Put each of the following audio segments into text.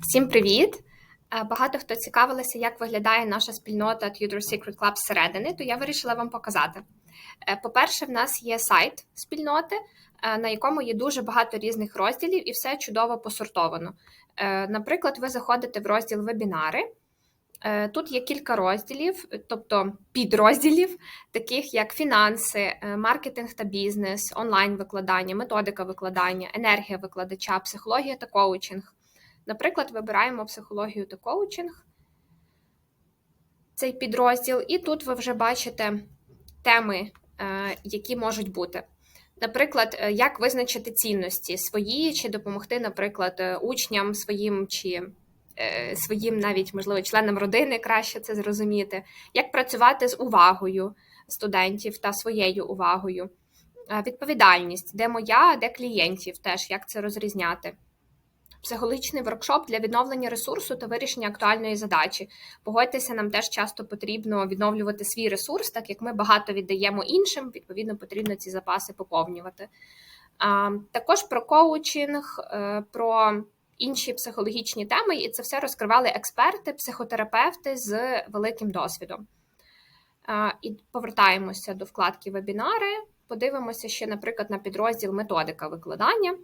Всім привіт! Е, Багато хто цікавилися, як виглядає наша спільнота Tudor Secret Club зсередини, то я вирішила вам показати. Е, По-перше, в нас є сайт спільноти, е, на якому є дуже багато різних розділів і все чудово посортовано. Наприклад, ви заходите в розділ вебінари. Тут є кілька розділів, тобто підрозділів, таких як фінанси, маркетинг та бізнес, онлайн-викладання, методика викладання, енергія викладача, психологія та коучинг. Наприклад, вибираємо психологію та коучинг, цей підрозділ, і тут ви вже бачите теми, е, які можуть бути. Наприклад, е, як визначити цінності свої, чи допомогти, наприклад, е, учням своїм чи своїм навіть, можливо, членам родини краще це зрозуміти, як працювати з увагою студентів та своєю увагою, відповідальність, де моя, де клієнтів, теж як це розрізняти. Психологічний воркшоп для відновлення ресурсу та вирішення актуальної задачі. Погодьтеся, нам теж часто потрібно відновлювати свій ресурс, так як ми багато віддаємо іншим, відповідно, потрібно ці запаси поповнювати. Також про коучинг, е, про інші психологічні теми, і це все розкривали експерти, психотерапевти з великим досвідом. І повертаємося до вкладки вебінари. Подивимося ще, наприклад, на підрозділ методика викладання.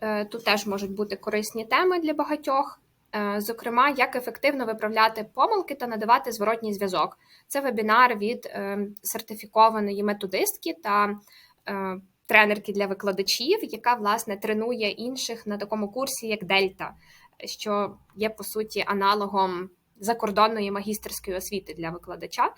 Е, Тут теж можуть бути корисні теми для багатьох. Е, Зокрема, як ефективно виправляти помилки та надавати зворотній зв'язок. Це вебінар від е, сертифікованої методистки та тренерки для викладачів, яка власне тренує інших на такому курсі, як Дельта, що є по суті аналогом закордонної магістерської освіти для викладача.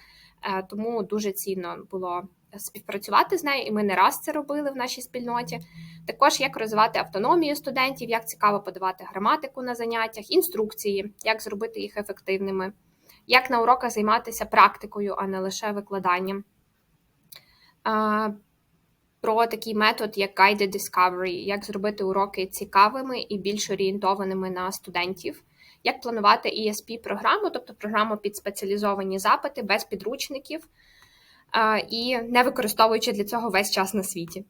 Тому дуже цінно було співпрацювати з нею, і ми не раз це робили в нашій спільноті. Також як розвивати автономію студентів, як цікаво подавати граматику на заняттях, інструкції, як зробити їх ефективними, як на уроках займатися практикою, а не лише викладанням. Про такий метод, як Guided Discovery, як зробити уроки цікавими і більш орієнтованими на студентів, як планувати ESP-програму, тобто програму під спеціалізовані запити без підручників, і не використовуючи для цього весь час на світі.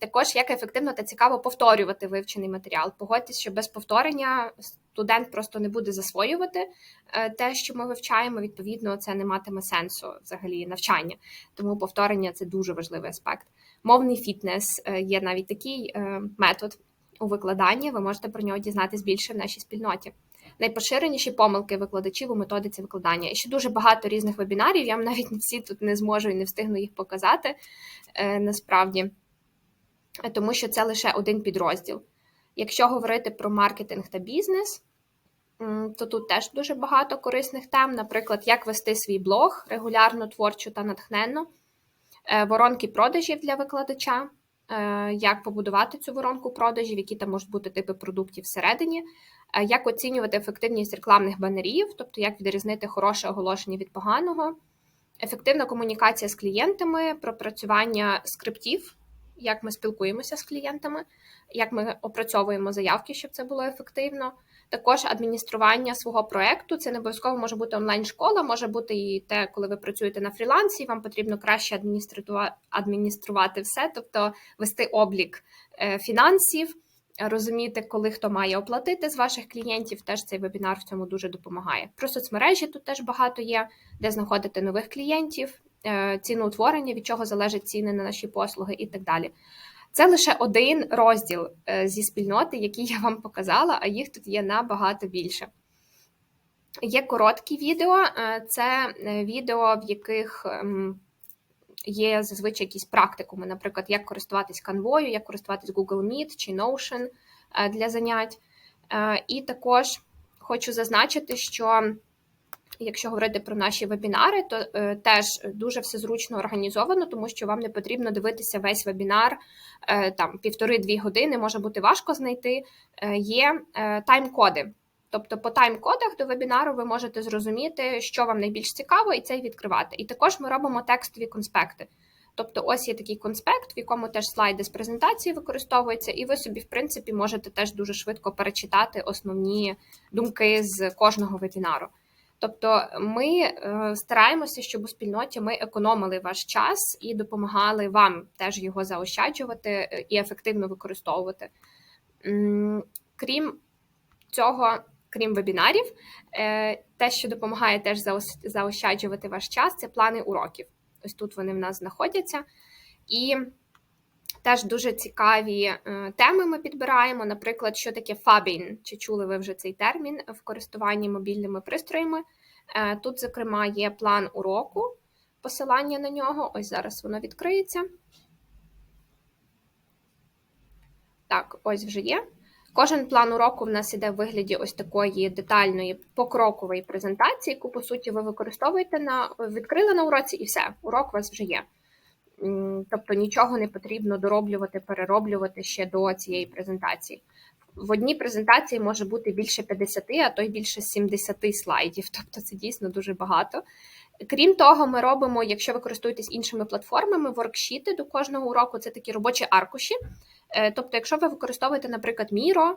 Також як ефективно та цікаво повторювати вивчений матеріал. Погодьтесь, що без повторення студент просто не буде засвоювати е, те, що ми вивчаємо. Відповідно, це не матиме сенсу взагалі навчання. Тому повторення це дуже важливий аспект. Мовний фітнес е, є навіть такий е, метод у викладанні. Ви можете про нього дізнатись більше в нашій спільноті. Найпоширеніші помилки викладачів у методиці викладання. І ще дуже багато різних вебінарів. Я навіть всі тут не зможу і не встигну їх показати е, насправді тому що це лише один підрозділ. Якщо говорити про маркетинг та бізнес, то тут теж дуже багато корисних тем, наприклад, як вести свій блог регулярно, творчо та натхненно, е, воронки продажів для викладача, е, як побудувати цю воронку продажів, які там можуть бути типи продуктів всередині, як оцінювати ефективність рекламних банерів, тобто як відрізнити хороше оголошення від поганого, ефективна комунікація з клієнтами, пропрацювання скриптів як ми спілкуємося з клієнтами, як ми опрацьовуємо заявки, щоб це було ефективно. Також адміністрування свого проекту. Це не обов'язково може бути онлайн-школа, може бути і те, коли ви працюєте на фрілансі, вам потрібно краще адмініструвати все, тобто вести облік е, фінансів, розуміти, коли хто має оплатити з ваших клієнтів. Теж цей вебінар в цьому дуже допомагає. Про соцмережі тут теж багато є, де знаходити нових клієнтів, е, ціноутворення, від чого залежать ціни на наші послуги і так далі. Це лише один розділ е, зі спільноти, який я вам показала, а їх тут є набагато більше. Є короткі відео, е, це відео, в яких ем, є зазвичай якісь практикуми, наприклад, як користуватись канвою, як користуватись Google Meet чи Notion е, для занять. І також хочу зазначити, що Якщо говорити про наші вебінари, то е, теж дуже все зручно організовано, тому що вам не потрібно дивитися весь вебінар е, там півтори-дві години, може бути важко знайти. Е, є е, тайм-коди. Тобто по тайм-кодах до вебінару ви можете зрозуміти, що вам найбільш цікаво, і це відкривати. І також ми робимо текстові конспекти. Тобто, ось є такий конспект, в якому теж слайди з презентації використовуються, і ви собі, в принципі, можете теж дуже швидко перечитати основні думки з кожного вебінару. Тобто ми е, стараємося, щоб у спільноті ми економили ваш час і допомагали вам теж його заощаджувати е, і ефективно використовувати. Крім цього, крім вебінарів, е, те, що допомагає теж заощаджувати ваш час, це плани уроків. Ось тут вони в нас знаходяться. І теж дуже цікаві е, теми ми підбираємо. Наприклад, що таке фабін? Чи чули ви вже цей термін в користуванні мобільними пристроями? Е, Тут, зокрема, є план уроку, посилання на нього. Ось зараз воно відкриється. Так, ось вже є. Кожен план уроку в нас іде в вигляді ось такої детальної покрокової презентації, яку, по суті, ви використовуєте на відкрили на уроці, і все, урок у вас вже є. Тобто нічого не потрібно дороблювати, перероблювати ще до цієї презентації. В одній презентації може бути більше 50, а то й більше 70 слайдів. Тобто це дійсно дуже багато. Крім того, ми робимо, якщо ви користуєтесь іншими платформами, воркшіти до кожного уроку це такі робочі аркуші. Е, Тобто, якщо ви використовуєте, наприклад, Miro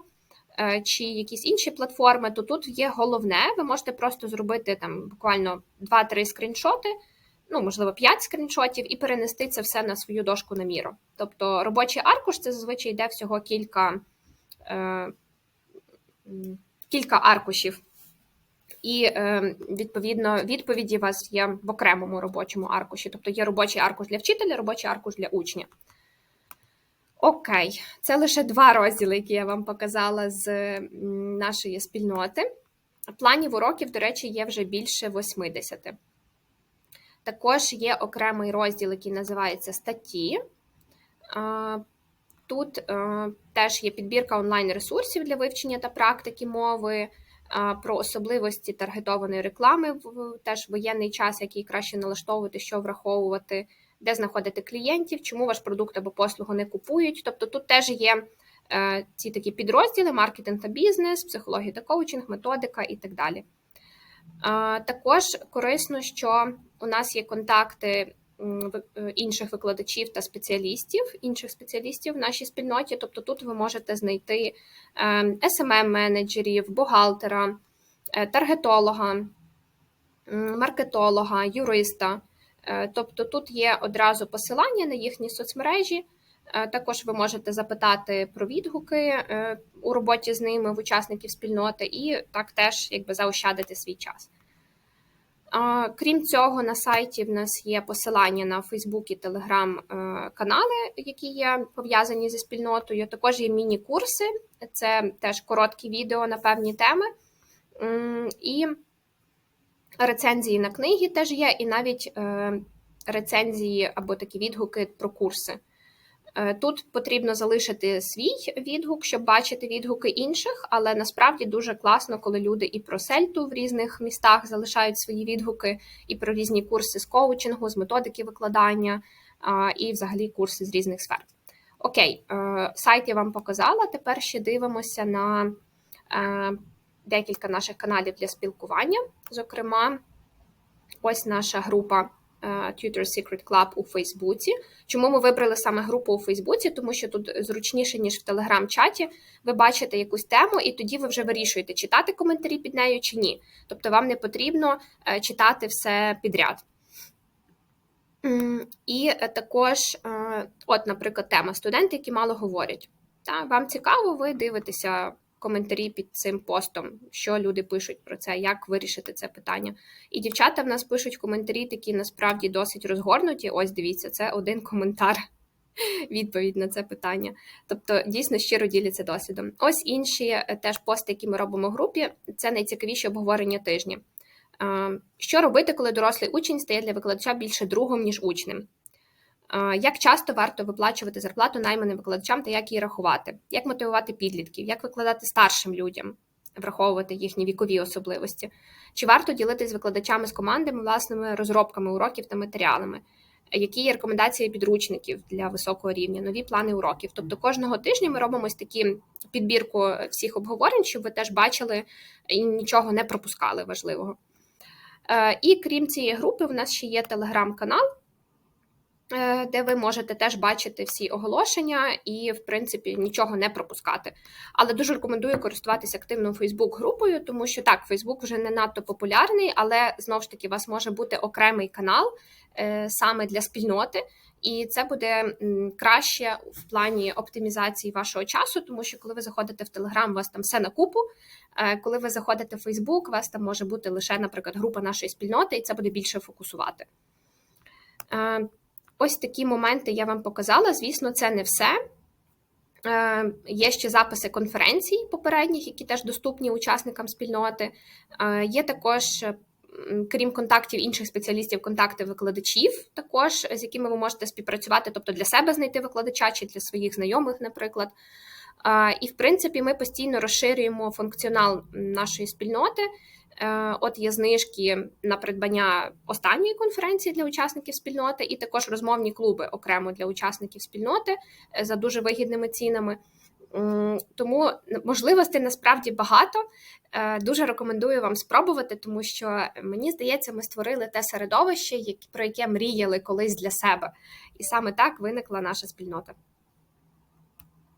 е, чи якісь інші платформи, то тут є головне, ви можете просто зробити там буквально 2-3 скріншоти, ну, можливо, 5 скріншотів, і перенести це все на свою дошку на Miro. Тобто робочий аркуш це зазвичай йде всього кілька, кілька аркушів. І е, відповідно відповіді у вас є в окремому робочому аркуші. Тобто є робочий аркуш для вчителя, робочий аркуш для учня. Окей, це лише два розділи, які я вам показала з нашої спільноти. Планів уроків, до речі, є вже більше 80. Також є окремий розділ, який називається статті. Тут е, теж є підбірка онлайн-ресурсів для вивчення та практики мови, а, про особливості таргетованої реклами в теж воєнний час, який краще налаштовувати, що враховувати, де знаходити клієнтів, чому ваш продукт або послугу не купують. Тобто тут теж є е, ці такі підрозділи: маркетинг та бізнес, психологія та коучинг, методика і так далі. Також корисно, що у нас є контакти е, інших викладачів та спеціалістів, інших спеціалістів в нашій спільноті. Тобто тут ви можете знайти smm менеджерів бухгалтера, е, таргетолога, маркетолога, юриста. Е, Тобто тут є одразу посилання на їхні соцмережі. Е, Також ви можете запитати про відгуки е, у роботі з ними в учасників спільноти, і так теж якби заощадити свій час. Крім цього, на сайті в нас є посилання на Фейсбук і Телеграм канали, які є пов'язані зі спільнотою. Також є міні-курси, це теж короткі відео на певні теми. І рецензії на книги теж є, і навіть е, рецензії або такі відгуки про курси. Е, Тут потрібно залишити свій відгук, щоб бачити відгуки інших, але насправді дуже класно, коли люди і про сельту в різних містах залишають свої відгуки, і про різні курси з коучингу, з методики викладання, і взагалі курси з різних сфер. Окей, е, сайт я вам показала. Тепер ще дивимося на е, декілька наших каналів для спілкування. Зокрема, ось наша група Tutor Secret Club у Фейсбуці. Чому ми вибрали саме групу у Фейсбуці? Тому що тут зручніше, ніж в Телеграм-чаті, ви бачите якусь тему, і тоді ви вже вирішуєте, читати коментарі під нею чи ні. Тобто вам не потрібно е, читати все підряд. І е, також, е, от, наприклад, тема студенти, які мало говорять. Вам цікаво, ви дивитеся коментарі під цим постом, що люди пишуть про це, як вирішити це питання. І дівчата в нас пишуть коментарі, такі насправді досить розгорнуті. Ось дивіться, це один коментар. Відповідь на це питання. Тобто, дійсно щиро діляться досвідом. Ось інші е, теж пости, які ми робимо в групі, це найцікавіші обговорення тижня. Е, Що робити, коли дорослий учень стає для викладача більше другом, ніж учнем? Як часто варто виплачувати зарплату найманим викладачам та як її рахувати? Як мотивувати підлітків? Як викладати старшим людям, враховувати їхні вікові особливості? Чи варто ділитися з викладачами з командами власними розробками уроків та матеріалами? Які є рекомендації підручників для високого рівня, нові плани уроків? Тобто кожного тижня ми робимо ось такі підбірку всіх обговорень, щоб ви теж бачили і нічого не пропускали важливого. Е, І крім цієї групи, в нас ще є телеграм-канал. Е, де ви можете теж бачити всі оголошення і, в принципі, нічого не пропускати. Але дуже рекомендую користуватися активно Фейсбук-групою, тому що так, Фейсбук вже не надто популярний, але знову ж таки, у вас може бути окремий канал е, саме для спільноти. І це буде краще в плані оптимізації вашого часу, тому що коли ви заходите в Телеграм, у вас там все на купу. Е, Коли ви заходите в Фейсбук, у вас там може бути лише, наприклад, група нашої спільноти, і це буде більше фокусувати. Ось такі моменти я вам показала. Звісно, це не все. Е, Є ще записи конференцій попередніх, які теж доступні учасникам спільноти. Е, Є також, е, крім контактів інших спеціалістів, контакти викладачів, також з якими ви можете співпрацювати, тобто для себе знайти викладача чи для своїх знайомих, наприклад. І, в принципі, ми постійно розширюємо функціонал нашої спільноти. Е, От є знижки на придбання останньої конференції для учасників спільноти, і також розмовні клуби окремо для учасників спільноти е, за дуже вигідними цінами. Тому можливостей насправді багато. Е, Дуже рекомендую вам спробувати, тому що мені здається, ми створили те середовище, про яке мріяли колись для себе. І саме так виникла наша спільнота.